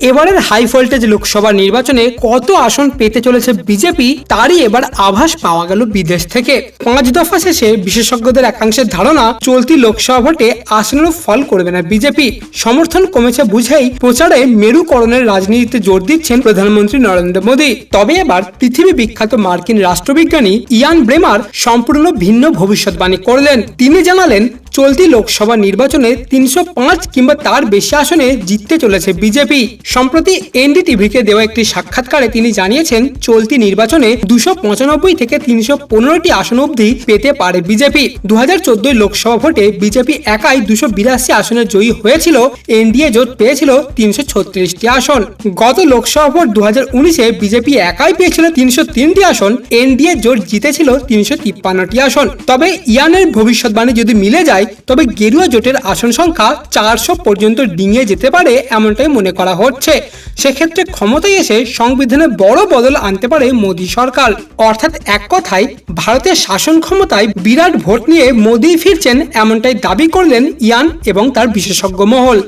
এবারের high voltage Lok Sabha নির্বাচনে কত আসন পেতে চলেছে বিজেপি, তারই এবার আভাস পাওয়া গেল বিদেশ থেকে। পাঁচ দফা শেষে বিশেষজ্ঞদের একাংশের ধারণা, চলতি লোকসভা ভোটে আসনেরও ফল করবে না বিজেপি। সমর্থন কমেছে বুঝেই প্রচারে মেরুকরণের রাজনীতিতে জোর দিচ্ছেন প্রধানমন্ত্রী নরেন্দ্র মোদী। তবে এবার পৃথিবী বিখ্যাত মার্কিন রাষ্ট্রবিজ্ঞানী ইয়ান ব্রেমার সম্পূর্ণ ভিন্ন ভবিষ্যৎবাণী করলেন। তিনি জানালেন চলতি লোকসভা নির্বাচনে তিনশো পাঁচ কিংবা তার বেশি আসনে জিততে চলেছে বিজেপি। সম্প্রতি এনডিটিভিকে দেওয়া একটি সাক্ষাৎকারে তিনি জানিয়েছেন, চলতি নির্বাচনে দুশো পঁচানব্বই থেকে তিনশো পনেরোটি আসন অবধি পেতে পারে বিজেপি। দু হাজার লোকসভা ভোটে বিজেপি একাই দুশো বিরাশি আসনে জয়ী হয়েছিল, এনডিএ জোট পেয়েছিল তিনশো ছত্রিশটি আসন। গত লোকসভা ভোট দু হাজার উনিশে বিজেপি একাই পেয়েছিল তিনশো তিনটি আসন, এনডিএ জোট জিতেছিল তিনশো তিপ্পান্নটি আসন। তবে ইয়ানের ভবিষ্যৎবাণী যদি মিলে যায় তবে গেরুয়া জোটের আসন সংখ্যা চারশো পর্যন্ত ডিঙিয়ে যেতে পারে এমনটাই মনে করা হচ্ছে। সেক্ষেত্রে ক্ষমতায় এসে সংবিধানে বড় বদল আনতে পারে মোদী সরকার। অর্থাৎ এক কথায়, ভারতের শাসন ক্ষমতায় বিরাট ভোট নিয়ে মোদী ফিরছেন এমনটাই দাবি করলেন ইয়ান এবং তার বিশেষজ্ঞ মহল।